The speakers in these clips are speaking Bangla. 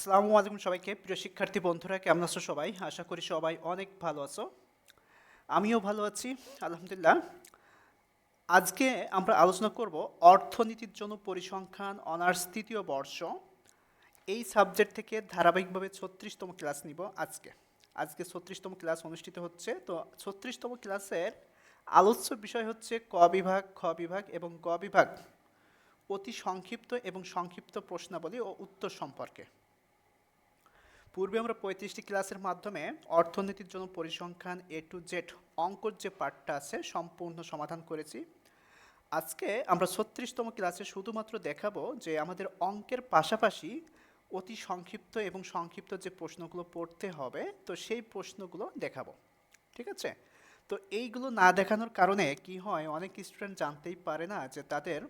আসসালামু আলাইকুম সবাইকে। প্রিয় শিক্ষার্থী বন্ধুরা, কেমন আছো সবাই? আশা করি সবাই অনেক ভালো আছো। আমিও ভালো আছি, আলহামদুলিল্লাহ। আজকে আমরা আলোচনা করব অর্থনীতির জন্য পরিসংখ্যান অনার্স তৃতীয় বর্ষ। এই সাবজেক্ট থেকে ধারাবাহিকভাবে ছত্রিশতম ক্লাস নিব আজকে। আজকে ছত্রিশতম ক্লাস অনুষ্ঠিত হচ্ছে। তো ছত্রিশতম ক্লাসের আলোচ্য বিষয় হচ্ছে ক বিভাগ, খ বিভাগ এবং গ বিভাগ অতি সংক্ষিপ্ত এবং সংক্ষিপ্ত প্রশ্নাবলী ও উত্তর সম্পর্কে। পূর্বে আমরা পঁয়ত্রিশটি ক্লাসের মাধ্যমে অর্থনীতির জন্য পরিসংখ্যান এ টু জেড অঙ্কর যে পার্টটা আছে সম্পূর্ণ সমাধান করেছি। আজকে আমরা ছত্রিশতম ক্লাসে শুধুমাত্র দেখাবো যে আমাদের অঙ্কের পাশাপাশি অতি সংক্ষিপ্ত এবং সংক্ষিপ্ত যে প্রশ্নগুলো পড়তে হবে, তো সেই প্রশ্নগুলো দেখাবো। ঠিক আছে? তো এইগুলো না দেখানোর কারণে কি হয়, অনেক স্টুডেন্ট জানতেই পারে না যে তাদের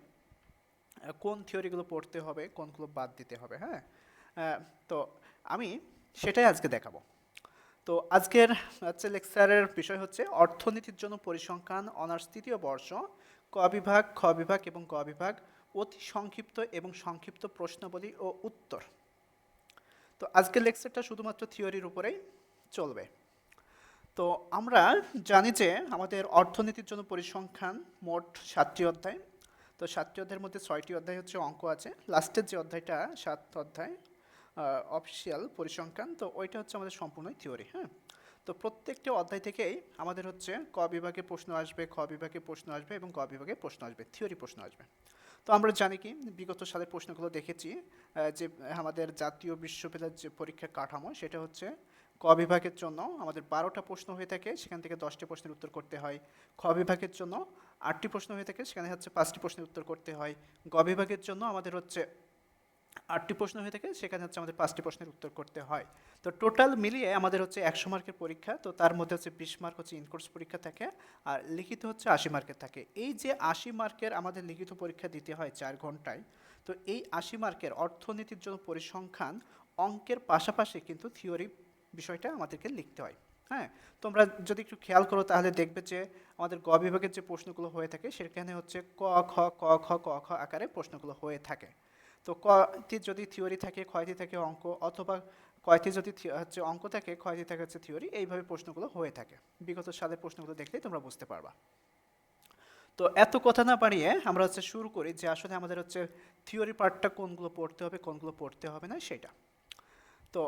কোন থিওরিগুলো পড়তে হবে, কোনগুলো বাদ দিতে হবে হ্যাঁ? তো আমি সেটাই আজকে দেখাবো। তো আজকের হচ্ছে লেকচারের বিষয় হচ্ছে অর্থনীতির জন্য পরিসংখ্যান, অনার্স তৃতীয় বর্ষ, ক বিভাগ, খ বিভাগ এবং গ বিভাগ, অতি সংক্ষিপ্ত এবং সংক্ষিপ্ত প্রশ্নাবলী ও উত্তর। তো আজকের লেকচারটা শুধুমাত্র থিওরির উপরেই চলবে। তো আমরা জানি যে আমাদের অর্থনীতির জন্য পরিসংখ্যান মোট সাতটি অধ্যায়। তো সাতটি অধ্যায়ের মধ্যে ছয়টি অধ্যায় হচ্ছে অঙ্ক আছে। লাস্টের যে অধ্যায়টা, সাত অধ্যায় অফিসিয়াল পরিসংখ্যান, তো ওইটা হচ্ছে আমাদের সম্পূর্ণই থিওরি হ্যাঁ? তো প্রত্যেকটি অধ্যায় থেকেই আমাদের হচ্ছে ক বিভাগে প্রশ্ন আসবে, খ বিভাগে প্রশ্ন আসবে এবং গ বিভাগে প্রশ্ন আসবে থিওরি প্রশ্ন আসবে। তো আমরা জানি কি, বিগত সালের প্রশ্নগুলো দেখেছি যে আমাদের জাতীয় বিশ্ববিদ্যালয়ের যে পরীক্ষার কাঠামো, সেটা হচ্ছে ক বিভাগের জন্য আমাদের বারোটা প্রশ্ন হয়ে থাকে, সেখান থেকে দশটি প্রশ্নের উত্তর করতে হয়। খ বিভাগের জন্য আটটি প্রশ্ন হয়ে থাকে, সেখানে হচ্ছে পাঁচটি প্রশ্নের উত্তর করতে হয়। গ বিভাগের জন্য আমাদের হচ্ছে আটটি প্রশ্ন হয়ে থাকে, সেখানে হচ্ছে আমাদের পাঁচটি প্রশ্নের উত্তর করতে হয়। তো টোটাল মিলিয়ে আমাদের হচ্ছে একশো মার্কের পরীক্ষা, তো তার মধ্যে হচ্ছে বিশ মার্ক হচ্ছে ইনকোর্স পরীক্ষা থাকে, আর লিখিত হচ্ছে আশি মার্কের থাকে। এই যে আশি মার্কের আমাদের লিখিত পরীক্ষা দিতে হয় চার ঘন্টায়, তো এই আশি মার্কের অর্থনীতির জন্য পরিসংখ্যান অঙ্কের পাশাপাশি কিন্তু থিওরি বিষয়টা আমাদেরকে লিখতে হয় হ্যাঁ? তোমরা যদি একটু খেয়াল করো, তাহলে দেখবে যে আমাদের গ বিভাগের যে প্রশ্নগুলো হয়ে থাকে, সেখানে হচ্ছে ক, খ ক খ ক, খ আকারে প্রশ্নগুলো হয়ে থাকে। তো কয়টি যদি থিওরি থাকে ক্ষয়টি থাকে অঙ্ক, অথবা কয়টি যদি হচ্ছে অঙ্ক থাকে ক্ষয়টি থাকে হচ্ছে থিওরি, এইভাবে প্রশ্নগুলো হয়ে থাকে। বিগত সালের প্রশ্নগুলো দেখলেই তোমরা বুঝতে পারবা। তো এত কথা না পারিয়ে আমরা হচ্ছে শুরু করি যে আসলে আমাদের হচ্ছে থিওরি পার্টটা কোনগুলো পড়তে হবে, কোনগুলো পড়তে হবে না, সেটা। তো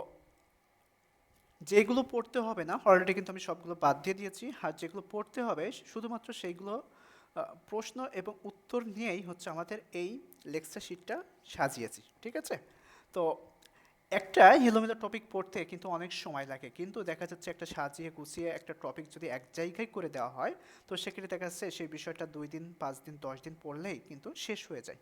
যেগুলো পড়তে হবে না অলরেডি কিন্তু আমি সবগুলো বাদ দিয়ে দিয়েছি। আর যেগুলো পড়তে হবে, শুধুমাত্র সেইগুলো প্রশ্ন এবং উত্তর নিয়েই হচ্ছে আমাদের এই লেকচার শিটটা সাজিয়েছি, ঠিক আছে? তো একটা এলোমেলো টপিক পড়তে কিন্তু অনেক সময় লাগে, কিন্তু দেখা যাচ্ছে একটা সাজিয়ে গুছিয়ে একটা টপিক যদি এক জায়গায় করে দেওয়া হয়, তো সেক্ষেত্রে দেখা যাচ্ছে সেই বিষয়টা দুই দিন, পাঁচ দিন, দশ দিন পড়লেই কিন্তু শেষ হয়ে যায়।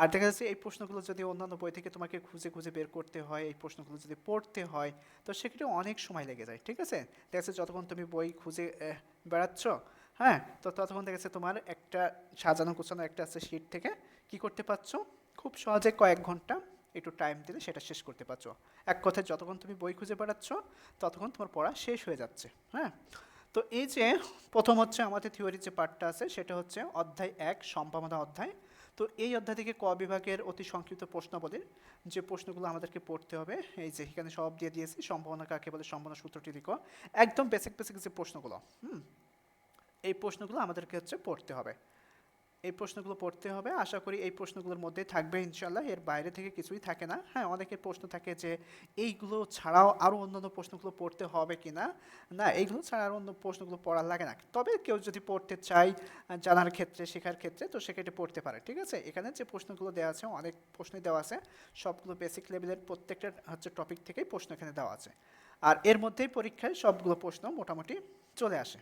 আর দেখা যাচ্ছে এই প্রশ্নগুলো যদি অন্যান্য বই থেকে তোমাকে খুঁজে খুঁজে বের করতে হয়, এই প্রশ্নগুলো যদি পড়তে হয়, তো সেক্ষেত্রে অনেক সময় লেগে যায়, ঠিক আছে? দেখা যাচ্ছে যতক্ষণ তুমি বই খুঁজে বেড়াচ্ছ হ্যাঁ তো ততক্ষণ যাচ্ছে তোমার একটা সাজানো গোছানো একটা আছে শিট থেকে। কি করতে পারছ? খুব সহজে কয়েক ঘণ্টা একটু টাইম দিলে সেটা শেষ করতে পারছ। এক কথায় যতক্ষণ তুমি বই খুঁজে বেড়াচ্ছ, ততক্ষণ তোমার পড়া শেষ হয়ে যাচ্ছে হ্যাঁ? তো এই যে প্রথম হচ্ছে আমাদের থিওরির যে পার্টটা আছে, সেটা হচ্ছে অধ্যায় এক, সম্ভাবনা অধ্যায়। তো এই অধ্যায় থেকে ক বিভাগের অতি সংক্ষিপ্ত প্রশ্নাবলীর যে প্রশ্নগুলো আমাদেরকে পড়তে হবে, এই যে এখানে সব দিয়ে দিয়েছি, সম্ভাবনা কাকে বলে, সম্ভাবনা সূত্রটি লিখো। একদম বেসিক বেসিক যে প্রশ্নগুলো, হুম? এই প্রশ্নগুলো আমাদেরকে হচ্ছে পড়তে হবে। এই প্রশ্নগুলো পড়তে হবে। আশা করি এই প্রশ্নগুলোর মধ্যে থাকবে ইনশাল্লাহ এর বাইরে থেকে কিছুই থাকে না। হ্যাঁ অনেকের প্রশ্ন থাকে যে, এইগুলো ছাড়াও আরও অন্যান্য প্রশ্নগুলো পড়তে হবে কি না না এইগুলো ছাড়া আর অন্য প্রশ্নগুলো পড়ার লাগে না। তবে কেউ যদি পড়তে চায়, জানার ক্ষেত্রে, শেখার ক্ষেত্রে, তো সেক্ষেত্রে পড়তে পারে, ঠিক আছে? এখানে যে প্রশ্নগুলো দেওয়া আছে, অনেক প্রশ্নই দেওয়া আছে। সবগুলো বেসিক লেভেলের প্রত্যেকটা হচ্ছে টপিক থেকেই প্রশ্ন এখানে দেওয়া আছে। আর এর মধ্যেই পরীক্ষায় সবগুলো প্রশ্ন মোটামুটি চলে আসে।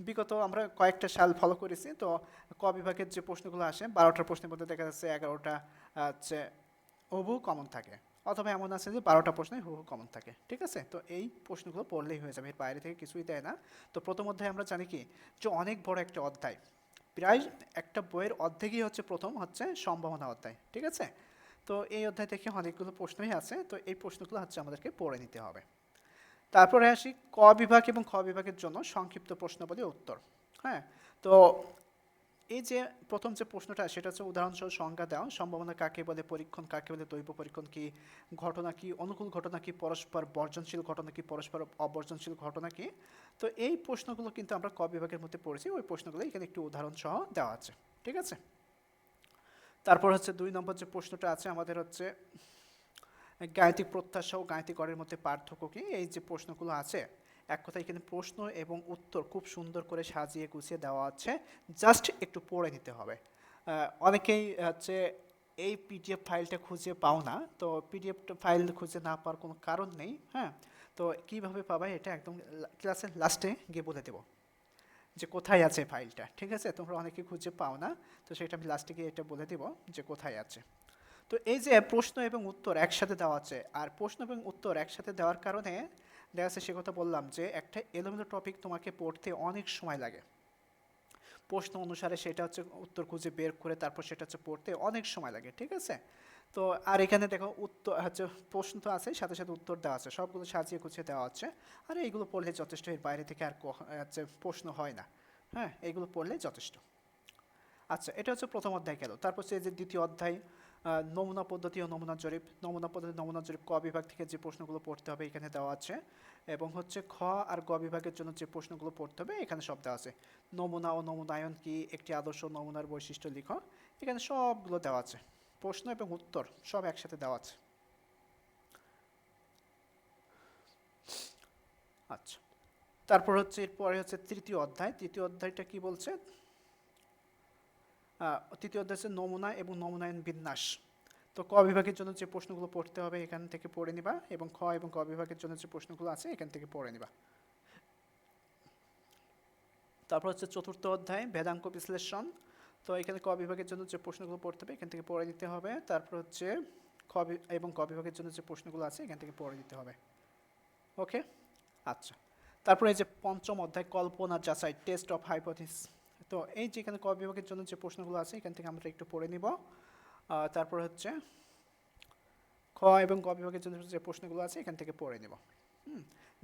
বিগত আমরা কয়েকটা সাল ফলো করেছি। তো ক বিভাগের যে প্রশ্নগুলো আসে বারোটার প্রশ্নের মধ্যে দেখা যাচ্ছে এগারোটা হচ্ছে হুবহু কমন থাকে। অথবা এমন আছে যে বারোটা প্রশ্নে হুবহু কমন থাকে। ঠিক আছে? তো এই প্রশ্নগুলো পড়লেই হয়ে যাবে। এর বাইরে থেকে কিছুই দেয় না। তো প্রথম অধ্যায় আমরা জানি কি? যে অনেক বড় একটা অধ্যায়। প্রায় একটা বইয়ের অর্ধেকই হচ্ছে প্রথম, হচ্ছে সম্ভাবনা অধ্যায়। ঠিক আছে? তো এই অধ্যায় থেকে অনেকগুলো প্রশ্নই আছে। তো এই প্রশ্নগুলো হচ্ছে আমাদেরকে পড়ে নিতে হবে। তারপরে আসি ক বিভাগ এবং খ বিভাগের জন্য সংক্ষিপ্ত প্রশ্নাবলী উত্তর। হ্যাঁ তো এই যে প্রথম যে প্রশ্নটা, সেটা হচ্ছে উদাহরণসহ সংজ্ঞা দেওয়া। সম্ভাবনা কাকে বলে, পরীক্ষণ কাকে বলে, দৈব পরীক্ষণ কি, ঘটনা কি, অনুকূল ঘটনা কি, পরস্পর বর্জনশীল ঘটনা কি, পরস্পর অবর্জনশীল ঘটনা কি? তো এই প্রশ্নগুলো কিন্তু আমরা ক বিভাগের মধ্যে পড়েছি। ওই প্রশ্নগুলো এখানে একটু উদাহরণ সহ দেওয়া আছে। ঠিক আছে? তারপর হচ্ছে দুই নম্বর যে প্রশ্নটা আছে, আমাদের হচ্ছে গাণিতিক প্রত্যাশা ও গাণিতিক মধ্যে পার্থক্য কি? এই যে প্রশ্নগুলো আছে, এক কথা এখানে প্রশ্ন এবং উত্তর খুব সুন্দর করে সাজিয়ে গুছিয়ে দেওয়া আছে। জাস্ট একটু পড়ে নিতে হবে। অনেকেই হচ্ছে এই পিডিএফ ফাইলটা খুঁজে পাও না, তো পিডিএফ ফাইল খুঁজে না পাওয়ার কোনো কারণ নেই হ্যাঁ? তো কীভাবে পাবে এটা একদম ক্লাসের লাস্টে গিয়ে বলে দেবো যে কোথায় আছে ফাইলটা, ঠিক আছে? তোমরা অনেকে খুঁজে পাও না, তো সেটা আমি লাস্টে গিয়ে এটা বলে দেবো যে কোথায় আছে। তো এই যে প্রশ্ন এবং উত্তর একসাথে দেওয়া আছে, আর প্রশ্ন এবং উত্তর একসাথে দেওয়ার কারণে দেখা যাচ্ছে সে কথা বললাম যে একটা এলোমেলো টপিক তোমাকে পড়তে অনেক সময় লাগে। প্রশ্ন অনুসারে সেটা হচ্ছে উত্তর খুঁজে বের করে তারপর সেটা হচ্ছে পড়তে অনেক সময় লাগে, ঠিক আছে? তো আর এখানে দেখো উত্তর হচ্ছে প্রশ্ন তো আছে, সাথে সাথে উত্তর দেওয়া আছে, সবগুলো সাজিয়ে গুছিয়ে দেওয়া আছে। আর এইগুলো পড়লে যথেষ্ট, এর বাইরে থেকে আর হচ্ছে প্রশ্ন হয় না। হ্যাঁ এইগুলো পড়লে যথেষ্ট। আচ্ছা এটা হচ্ছে প্রথম অধ্যায় গেল। তারপর হচ্ছে এই যে দ্বিতীয় অধ্যায় নমুনা পদ্ধতি ও নমুনা জরিপ, নমুনা পদ্ধতি, নমুনা জরিপ ক বিভাগ থেকে যে প্রশ্নগুলো পড়তে হবে এখানে দেওয়া আছে এবং হচ্ছে খ আর গ বিভাগের জন্য যে প্রশ্নগুলো পড়তে হবে এখানে সব দেওয়া আছে। নমুনা ও নমুনায়ন কি? একটি আদর্শ নমুনার বৈশিষ্ট্য লিখো। এখানে সবগুলো দেওয়া আছে। প্রশ্ন এবং উত্তর সব একসাথে দেওয়া আছে। আচ্ছা। তারপর হচ্ছে, এরপরে হচ্ছে তৃতীয় অধ্যায়। তৃতীয় অধ্যায়টা কি বলছে? তৃতীয় অধ্যায় হচ্ছে নমুনা এবং নমুনায়ন বিন্যাস। তো ক বিভাগের জন্য যে প্রশ্নগুলো পড়তে হবে এখান থেকে পড়ে নিবা এবং খ এবং ক বিভাগের জন্য যে প্রশ্নগুলো আছে এখান থেকে পড়ে নিবা। তারপর হচ্ছে চতুর্থ অধ্যায়, বেদাঙ্ক বিশ্লেষণ। তো এখানে ক বিভাগের জন্য যে প্রশ্নগুলো পড়তে হবে এখান থেকে পড়ে নিতে হবে। তারপর হচ্ছে খ এবং ক বিভাগের জন্য যে প্রশ্নগুলো আছে এখান থেকে পড়ে নিতে হবে। ওকে? আচ্ছা। তারপরে এই যে পঞ্চম অধ্যায়, কল্পনা যাচাই টেস্ট অফ হাইপোথিস তো এই যে এখানে ক বিভাগের জন্য যে প্রশ্নগুলো আছে, এখান থেকে আমরা একটু পড়ে নিব। তারপর হচ্ছে খ এবং গ বিভাগের জন্য যে প্রশ্নগুলো আছে, এখান থেকে পড়ে নেব।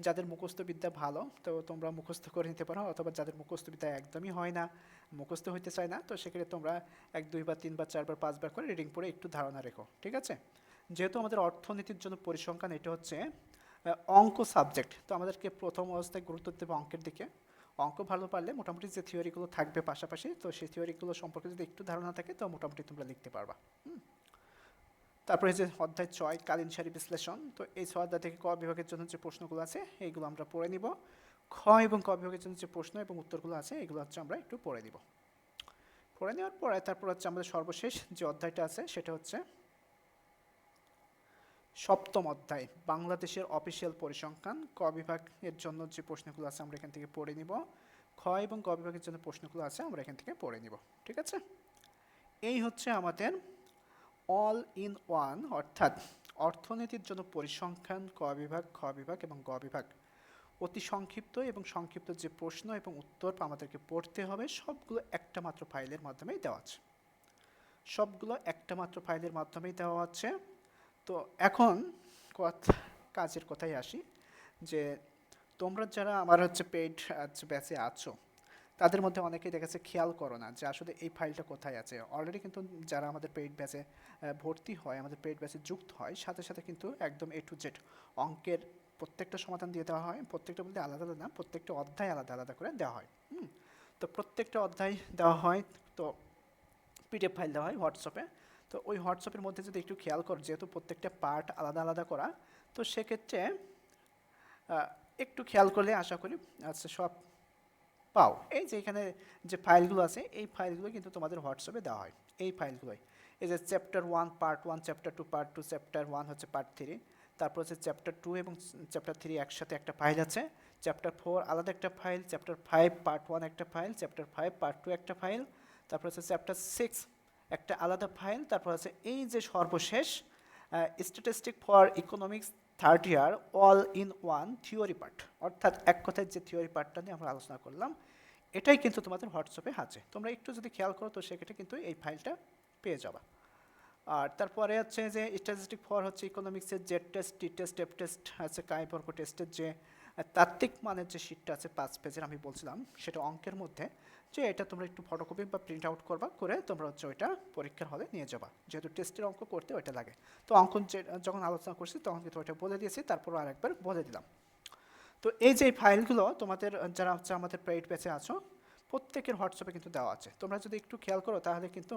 যাদের মুখস্থ বিদ্যা ভালো, তো তোমরা মুখস্থ করে নিতে পারো, অথবা যাদের মুখস্থ বিদ্যা একদমই হয় না, মুখস্থ হইতে চায় না, তো সেক্ষেত্রে তোমরা এক দুইবার তিনবার চারবার পাঁচবার করে রিডিং পড়ে একটু ধারণা রেখো, ঠিক আছে? যেহেতু আমাদের অর্থনীতির জন্য পরিসংখ্যান, এটা হচ্ছে অঙ্ক সাবজেক্ট তো আমাদেরকে প্রথম অবস্থায় গুরুত্ব দেবে অঙ্কের দিকে। অঙ্ক ভালো পারলে মোটামুটি যে থিওরিগুলো থাকবে পাশাপাশি, তো সেই থিওরিগুলো সম্পর্কে যদি একটু ধারণা থাকে, তো মোটামুটি তোমরা লিখতে পারবা। তারপরে যে অধ্যায় ছয়, কালীন সারি বিশ্লেষণ, তো এই ছয় অধ্যায় থেকে ক বিভাগের জন্য যে প্রশ্নগুলো আছে, এইগুলো আমরা পড়ে নিব। খ এবং ক বিভাগের জন্য যে প্রশ্ন এবং উত্তরগুলো আছে, এগুলো হচ্ছে আমরা একটু পড়ে নিব। পড়ে নেওয়ার পরে তারপর হচ্ছে আমাদের সর্বশেষ যে অধ্যায়টা আছে, সেটা হচ্ছে সপ্তম অধ্যায়, বাংলাদেশের অফিসিয়াল পরিসংখ্যান, ক বিভাগের জন্য যে প্রশ্নগুলো আছে আমরা এখান থেকে পড়ে নিব। খ এবং ক বিভাগের জন্য প্রশ্নগুলো আছে আমরা এখান থেকে পড়ে নিব, ঠিক আছে? এই হচ্ছে আমাদের অল ইন ওয়ান অর্থাৎ অর্থনীতির জন্য পরিসংখ্যান, ক বিভাগ, খ বিভাগ এবং গ বিভাগ। অতি সংক্ষিপ্ত এবং সংক্ষিপ্ত যে প্রশ্ন এবং উত্তর আমাদেরকে পড়তে হবে, সবগুলো একটা মাত্র ফাইলের মাধ্যমেই দেওয়া আছে। সবগুলো একটা মাত্র ফাইলের মাধ্যমেই দেওয়া আছে। তো এখন কথা কাজের কথায় আসি, যে তোমরা যারা আমার হচ্ছে পেইড ব্যাচে আছো, তাদের মধ্যে অনেকেই দেখেছে খেয়াল করো না যে আসলে এই ফাইলটা কোথায় আছে। অলরেডি কিন্তু যারা আমাদের পেইড ব্যাচে ভর্তি হয়, আমাদের পেইড ব্যাচে যুক্ত হয়, সাথে সাথে কিন্তু একদম এ টু জেড অঙ্কের প্রত্যেকটা সমাধান দিয়ে দেওয়া হয়। প্রত্যেকটা বলতে আলাদা আলাদা না, প্রত্যেকটা অধ্যায় আলাদা আলাদা করে দেওয়া হয়। তো প্রত্যেকটা অধ্যায় দেওয়া হয়, তো পিডিএফ ফাইল দেওয়া হয় হোয়াটসঅ্যাপে তো ওই হোয়াটসঅ্যাপের মধ্যে যদি একটু খেয়াল করো, যেহেতু প্রত্যেকটা পার্ট আলাদা আলাদা করা, তো সেক্ষেত্রে একটু খেয়াল করলে আশা করি আচ্ছা সব পাও। এই যে এখানে যে ফাইলগুলো আছে, এই ফাইলগুলো কিন্তু তোমাদের হোয়াটসঅ্যাপে দেওয়া হয়। এই ফাইলগুলোই। এই যে chapter one, part one, chapter two, part two, chapter one হচ্ছে পার্ট থ্রি। তারপর হচ্ছে চ্যাপ্টার টু এবং চ্যাপ্টার থ্রি একসাথে একটা ফাইল আছে। চ্যাপ্টার ফোর আলাদা একটা file, chapter five, part one একটা file, chapter five, part two একটা ফাইল। তারপর হচ্ছে চ্যাপ্টার সিক্স একটা আলাদা ফাইল, তারপর আছে এই যে সর্বশেষ statistic for economics third year all in one theory part অর্থাৎ এক কথায় যে থিওরি পার্টটা নিয়ে আমরা আলোচনা করলাম, এটাই কিন্তু তোমাদের হোয়াটসঅ্যাপে আছে। তোমরা একটু যদি খেয়াল করো, তো সেক্ষেত্রে কিন্তু এই ফাইলটা পেয়ে যাবা। আর তারপরে হচ্ছে যে স্ট্যাটিস্টিক ফর হচ্ছে ইকোনমিক্সের Z test T test F test আছে কাইপর্ক টেস্টের যে তাত্ত্বিক মানের যে শিটটা আছে পাঁচ পেজের আমি বলছিলাম, সেটা অঙ্কের মধ্যে, যে এটা তোমরা একটু ফটোকপি বা প্রিন্ট আউট করবা, করে তোমরা হচ্ছে ওইটা পরীক্ষার হলে নিয়ে যাবা। যেহেতু টেস্টের অঙ্ক করতে ওইটা লাগে। তো অঙ্ক যখন আলোচনা করছি, তখন কিন্তু ওইটা বলে দিয়েছি, তারপর আরেকবার বলে দিলাম। তো এই যে ফাইলগুলো তোমাদের, যারা হচ্ছে আমাদের পেইড ব্যাচে আছো, প্রত্যেকের হোয়াটসঅ্যাপে কিন্তু দেওয়া আছে। তোমরা যদি একটু খেয়াল করো, তাহলে কিন্তু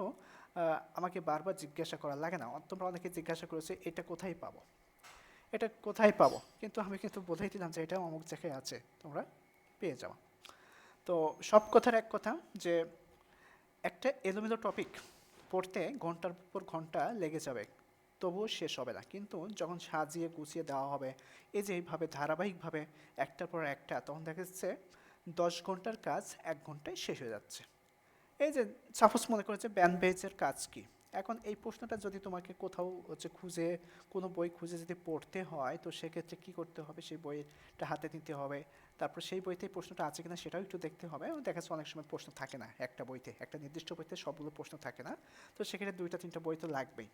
আমাকে বারবার জিজ্ঞাসা করা লাগে না। তোমরা অনেকে জিজ্ঞাসা করেছে, এটা কোথায় পাবো? এটা কোথায় পাবো? কিন্তু আমি কিন্তু বলেই দিলাম যে এটা অমুক জায়গায় আছে, তোমরা পেয়ে যাও। তো সব কথার এক কথা যে একটা এলোমেলো টপিক পড়তে ঘণ্টার পর ঘণ্টা লেগে যাবে, তবুও শেষ হবে না। কিন্তু যখন সাজিয়ে গুছিয়ে দেওয়া হবে, এই যে এইভাবে ধারাবাহিকভাবে একটার পর একটা, তখন দেখা যাচ্ছে দশ ঘণ্টার কাজ এক ঘন্টায় শেষ হয়ে যাচ্ছে। এই যে সাপোজ মনে করে যে ব্যান বেজের কাজ কি? এখন এই প্রশ্নটা যদি তোমাকে কোথাও হচ্ছে খুঁজে, কোনো বই খুঁজে যদি পড়তে হয়, তো সেক্ষেত্রে কী করতে হবে? সেই বইটা হাতে নিতে হবে। তারপর সেই বইতে প্রশ্নটা আছে কিনা সেটাও একটু দেখতে হবে। এবং দেখা যাচ্ছে অনেক সময় প্রশ্ন থাকে না একটা বইতে। একটা নির্দিষ্ট বইতে সবগুলো প্রশ্ন থাকে না। তো সেক্ষেত্রে দুইটা, তিনটা বই তো লাগবেই।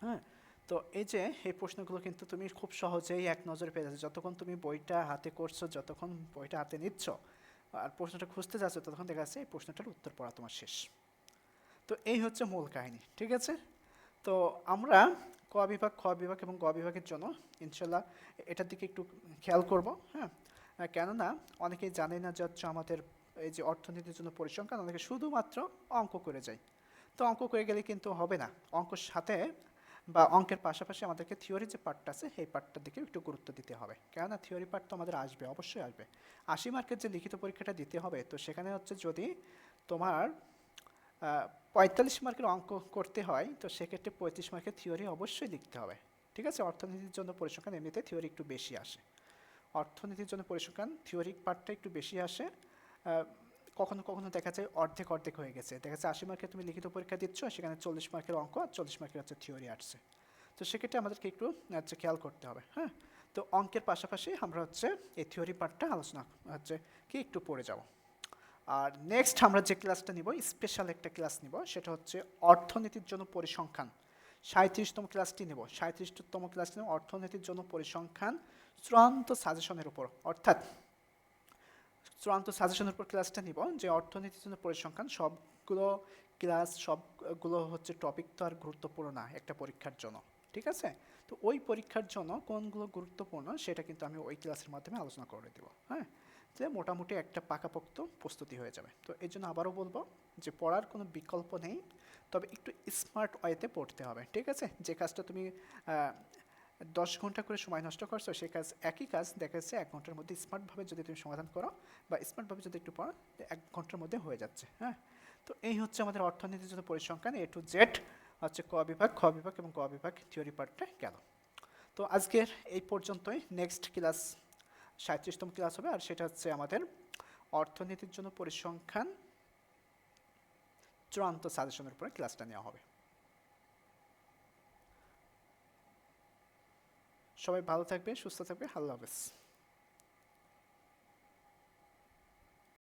হ্যাঁ? তো এই যে, এই প্রশ্নগুলো কিন্তু তুমি খুব সহজেই এক নজরে পেয়ে যাচ্ছ। যতক্ষণ তুমি বইটা হাতে করছ, যতক্ষণ বইটা হাতে নিচ্ছ, আর প্রশ্নটা খুঁজতে যাচ্ছ, ততক্ষণ দেখা যাচ্ছে এই প্রশ্নটার উত্তর পড়া তোমার শেষ। তো এই হচ্ছে মূল কাহিনী, ঠিক আছে? তো আমরা ক বিভাগ, খ বিভাগ এবং গ বিভাগের জন্য ইনশাল্লাহ এটার দিকে একটু খেয়াল করব হ্যাঁ? কেননা অনেকেই জানে না যে হচ্ছে আমাদের এই যে অর্থনীতির জন্য পরিসংখ্যান, অনেকে শুধুমাত্র অঙ্ক করে যায়। তো অঙ্ক করে গেলে কিন্তু হবে না। অঙ্কর সাথে বা অঙ্কের পাশাপাশি আমাদেরকে থিওরি যে পার্টটা আছে, সেই পার্টটার দিকে একটু গুরুত্ব দিতে হবে। কেননা থিওরি পার্ট তো আমাদের আসবে, অবশ্যই আসবে। আশি মার্কের যে লিখিত পরীক্ষাটা দিতে হবে, তো সেখানে হচ্ছে যদি তোমার পঁয়তাল্লিশ মার্কের অঙ্ক করতে হয়, তো সেক্ষেত্রে পঁয়ত্রিশ মার্কের থিওরি অবশ্যই লিখতে হবে। ঠিক আছে? অর্থনীতির জন্য পরিসংখ্যান এমনিতে থিওরি একটু বেশি আসে। অর্থনীতির জন্য পরিসংখ্যান থিওরিক পার্টটা একটু বেশি আসে। কখনো কখনো দেখা যায় অর্ধেক অর্ধেক হয়ে গেছে। দেখা যাচ্ছে আশি মার্কের তুমি লিখিত পরীক্ষা দিচ্ছ, সেখানে চল্লিশ মার্কের অঙ্ক আর চল্লিশ মার্কের হচ্ছে থিওরি আসছে। তো সেক্ষেত্রে আমাদেরকে একটু, হচ্ছে খেয়াল করতে হবে হ্যাঁ? তো অঙ্কের পাশাপাশি আমরা হচ্ছে এই থিওরি পার্টটা আলোচনা, হচ্ছে কি একটু পড়ে যাব। আর নেক্সট আমরা যে ক্লাসটা নিব স্পেশাল একটা ক্লাস নিব, সেটা হচ্ছে অর্থনীতির জন্য পরিসংখ্যান। সাঁত্রিশতম ক্লাসটি নেব সাঁত্রিশতম ক্লাসটি নেব, অর্থনীতির জন্য পরিসংখ্যান চূড়ান্ত সাজেশনের উপর। অর্থাৎ চূড়ান্ত সাজেশনের উপর ক্লাসটা নিব, যে অর্থনীতির জন্য পরিসংখ্যান সবগুলো ক্লাস সবগুলো হচ্ছে টপিক তো আর গুরুত্বপূর্ণ না একটা পরীক্ষার জন্য, ঠিক আছে? তো ওই পরীক্ষার জন্য কোনগুলো গুরুত্বপূর্ণ সেটা কিন্তু আমি ওই ক্লাসের মাধ্যমে আলোচনা করে দেবো হ্যাঁ? যে মোটামুটি একটা পাকাপোক্ত প্রস্তুতি হয়ে যাবে। তো এই জন্য আবারও বলব যে পড়ার কোনো বিকল্প নেই, তবে একটু স্মার্ট ওয়েতে পড়তে হবে, ঠিক আছে? যে কাজটা তুমি দশ ঘণ্টা করে সময় নষ্ট করছ সেই কাজ একই কাজ, দেখা যাচ্ছে এক ঘণ্টার মধ্যে স্মার্টভাবে যদি তুমি সমাধান করো বা স্মার্টভাবে যদি একটু পড়ো এক ঘণ্টার মধ্যে হয়ে যাচ্ছে হ্যাঁ? তো এই হচ্ছে আমাদের অর্থনীতির জন্য পরিসংখ্যান এ টু জেড হচ্ছে ক বিভাগ, খ বিভাগ এবং গ বিভাগ থিওরি পার্টটা গেল। তো আজকের এই পর্যন্তই নেক্সট ক্লাস সাঁত্রিশতম ক্লাস হবে, আর সেটা হচ্ছে আমাদের অর্থনীতির জন্য পরিসংখ্যান চূড়ান্ত সাজেশনের উপরে ক্লাসটা নেওয়া হবে। সবাই ভালো থাকবে, সুস্থ থাকবে, আল্লাহ হাফেজ।